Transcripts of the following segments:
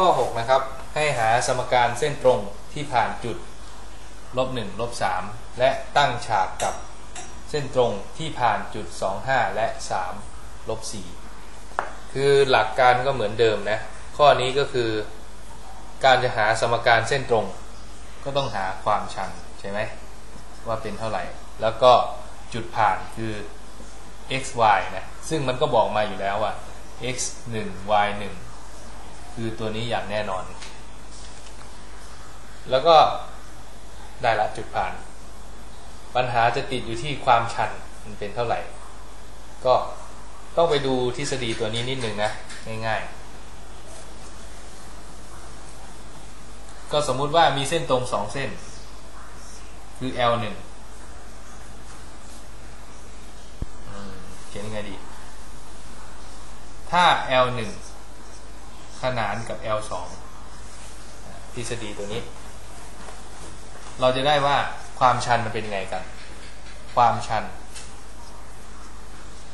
ข้อ 6 นะครับ ให้หาสมการเส้นตรงที่ผ่านจุดลบ1ลบ3และตั้งฉากกับเส้นตรงที่ผ่านจุด 25 และ3ลบ4คือหลักการก็เหมือนเดิมนะ ข้อนี้ก็คือการจะหาสมการเส้นตรง ก็ต้องหาความชันใช่ไหมว่าเป็นเท่าไหร่ แล้วก็จุดผ่านคือ x y นะ ซึ่งมันก็บอกมาอยู่แล้วว่า x 1 y 1 คือตัวนี้อย่างแน่นอน แล้วก็ได้ละจุดผ่าน ปัญหาจะติดอยู่ที่ความชันมันเป็นเท่าไหร่ ก็ต้องไปดูทฤษฎีตัวนี้นิดนึงนะ ง่ายๆ ก็สมมุติว่ามีเส้นตรงสองเส้น คือ L 1เขียนยังไงดี ถ้า L 1 ขนานกับ L 2 ทฤษฎีตัวนี้ เราจะได้ว่าความชันมันเป็นไงกัน ความชัน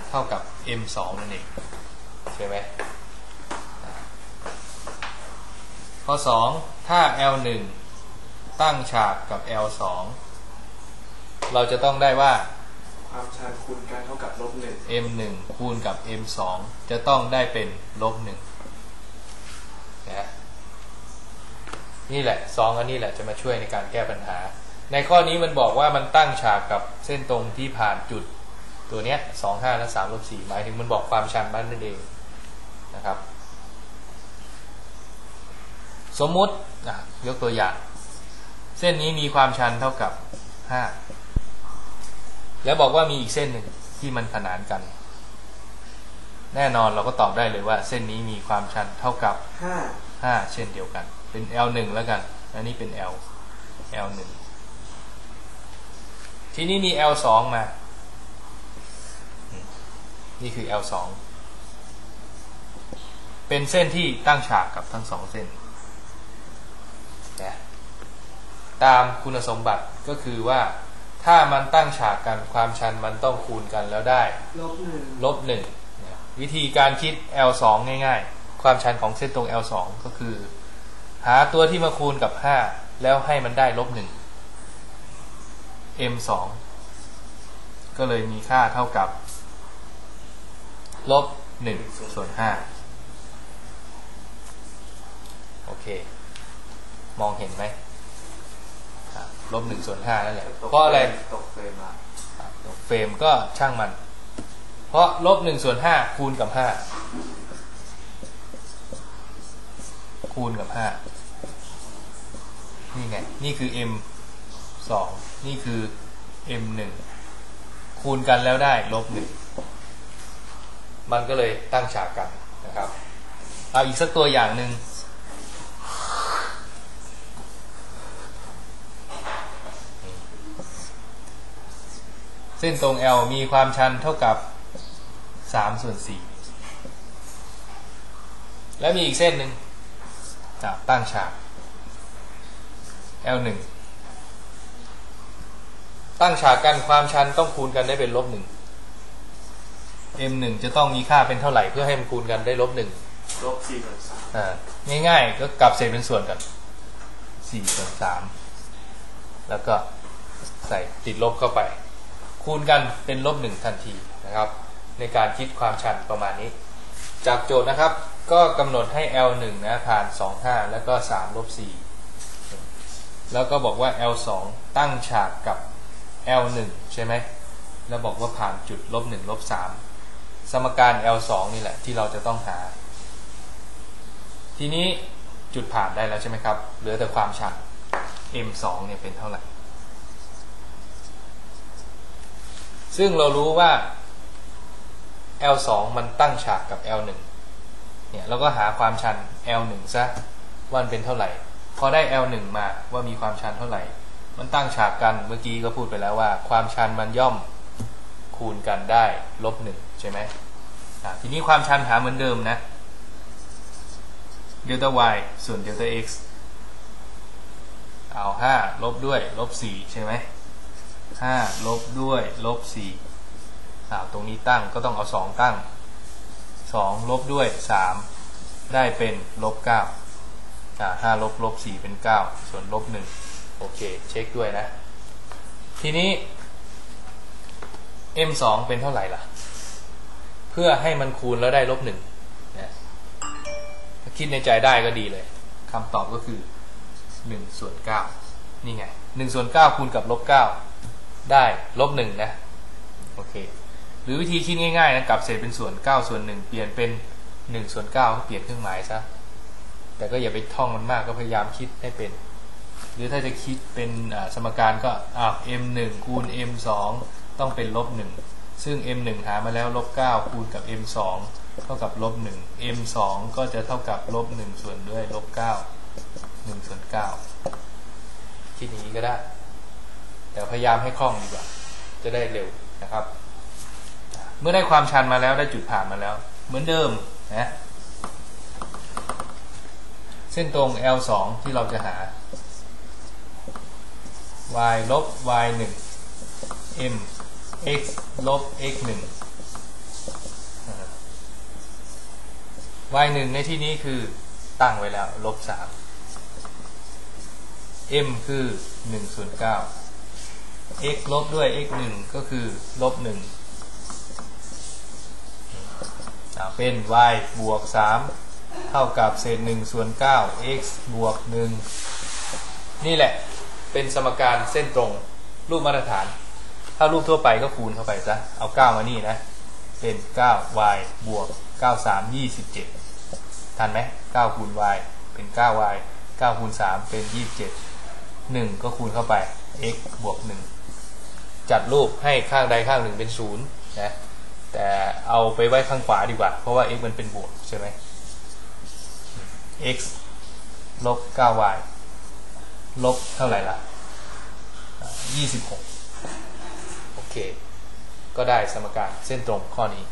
เท่ากับ m 2 นั่นเองใช่ไหมข้อ 2 ถ้า L 1 ตั้งฉากกับ L 2 เราจะต้องได้ว่าความชันคูณกันเท่ากับลบหนึ่ง m 1 คูณกับ m 2 จะต้องได้เป็นลบ1นะ นี่แหละสองอันนี้แหละจะมาช่วยในการแก้ปัญหา ในข้อนี้มันบอกว่ามันตั้งฉากกับเส้นตรงที่ผ่านจุดตัวเนี้ยสองห้าและสามลบสี่หมายถึงมันบอกความชันบ้านนั่นเองนะครับ สมมุติยกตัวอย่าง เส้นนี้มีความชันเท่ากับห้าแล้วบอกว่ามีอีกเส้นหนึ่งที่มันขนานกัน แน่นอนเราก็ตอบได้เลยว่า เส้นนี้มีความชันเท่ากับห้า5เช่นเดียวกัน เป็น L1 แล้วกัน อันนี้เป็น L L1 ทีนี้มี L2 มา นี่คือ L2 เป็นเส้นที่ตั้งฉากกับทั้งสองเส้นนะตามคุณสมบัติก็คือว่าถ้ามันตั้งฉากกันความชันมันต้องคูณกันแล้วได้ ลบหนึ่งลบหนึ่งนะวิธีการคิด L2 ง่าย ๆ ความชันของเส้นตรง L2 ก็คือ หาตัวที่มาคูณกับ5แล้วให้มันได้ลบหนึ่ง M2 ก็เลยมีค่าเท่ากับลบ1ส่วน5โอเค มองเห็นไหมลบ1ส่วน5นั่นแหละเพราะอะไรตกเฟรมตัวเฟรมก็ช่างมัน เพราะลบหนึ่งส่วนห้าคูณกับห้า คูณกับห้านี่ไง นี่คือ m สองนี่คือ m หนึ่งคูณกันแล้วได้ลบหนึ่งมันก็เลยตั้งฉากกันนะครับ เอาอีกสักตัวอย่างหนึ่งเส้นตรง L มีความชันเท่ากับ3ส่วน4และมีอีกเส้นหนึ่ง ตั้งฉาก L 1 ตั้งฉากกันความชันต้องคูณกันได้เป็นลบ1 M 1 จะต้องมีค่าเป็นเท่าไหร่เพื่อให้มันคูณกันได้ลบ1ลบสี่ส่วนสามอ่าง่ายๆก็กลับเศษเป็นส่วนกันสี่ส่วนสามแล้วก็ใส่ติดลบเข้าไป คูณกันเป็นลบหนึ่งทันทีนะครับ ในการคิดความชันประมาณนี้ จากโจทย์นะครับ ก็กำหนดให้ L 1นะผ่าน25แล้วก็3ลบ4แล้วก็บอกว่า L 2ตั้งฉากกับ L 1ใช่ไหมแล้วบอกว่าผ่านจุดลบ1ลบ3สมการ L 2นี่แหละที่เราจะต้องหา ทีนี้จุดผ่านได้แล้วใช่ไหมครับ เหลือแต่ความชัน m2 เนี่ยเป็นเท่าไหร่ ซึ่งเรารู้ว่า l2 มันตั้งฉากกับ l1 เนี่ยเราก็หาความชัน l1 ซะว่ามันเป็นเท่าไหร่ พอได้ l1 มาว่ามีความชันเท่าไหร่ มันตั้งฉากกันเมื่อกี้ก็พูดไปแล้วว่า ความชันมันย่อมคูณกันได้ลบหนึ่งใช่ไหมทีนี้ความชันหาเหมือนเดิมนะเดลต้า y ส่วนเดลต้า x เอาห้าลบด้วย ลบสี่ใช่ไหมห้าลบด้วย ลบสี่อ่าตรงนี้ตั้งก็ต้องเอาสองตั้ง สองลบด้วยสามได้เป็นลบเก้าอ่าห้าลบลบสี่เป็นเก้าส่วนลบหนึ่งโอเค เช็คด้วยนะ ทีนี้ m สองเป็นเท่าไหร่ล่ะ เพื่อให้มันคูณแล้วได้ลบหนึ่งนะถ้าคิดในใจได้ก็ดีเลยคำตอบก็คือหนึ่งส่วนเก้านี่ไงหนึ่งส่วนเก้าคูณกับลบเก้าได้ลบหนึ่งนะ โอเค รือวิธีคิดง่ายๆนะกลับเศษเป็นส่วน 9 ส่วน 1 เปลี่ยนเป็น 1 ส่วน9ก็เปลี่ยนเครื่องหมายซะแต่ก็อย่าไปท่องมันมากก็พยายามคิดให้เป็น หรือถ้าจะคิดเป็นสมการก็อ่า m 1คูณ m 2ต้องเป็นลบ1ซึ่ง m 1หามาแล้วลบ9คูณกับ m 2เท่ากับลบ1 m 2ก็จะเท่ากับลบ1ส่วนด้วยลบ9 1ส่วน9คิดอย่างนี้ก็ได้ แต่พยายามให้คล่องดีกว่า จะได้เร็วนะครับ เมื่อได้ความชันมาแล้วได้จุดผ่านมาแล้ว เหมือนเดิมนะเส้นตรง L 2ที่เราจะหา y ลบ y 1 m x ลบ x 1 y 1ในที่นี้คือตั้งไว้แล้ว ลบ 3 m คือ1ส่วน9 x ลบด้วย x 1ก็คือ ลบ 1 อ่า เป็น y บวก 3 เท่ากับเศษ1ส่วน9 x บวก 1 นี่แหละเป็นสมการเส้นตรง รูปมาตรฐาน ถ้ารูปทั่วไปก็คูณเข้าไปซะ เอา 9 มานี่นะ เป็น 9y บวก 93 27 ทันไหม9คูณ y เป็น 9y 9คูณ3เป็น 27 1 ก็คูณเข้าไป x บวก 1 จัดรูปให้ข้างใดข้างหนึ่งเป็น 0 นะ แต่เอาไปไว้ข้างขวาดีกว่า เพราะว่า x มันเป็นบวกใช่ไหม x ลบ 9y ลบเท่าไหร่ล่ะ 26 โอเค ก็ได้สมการเส้นตรงข้อนี้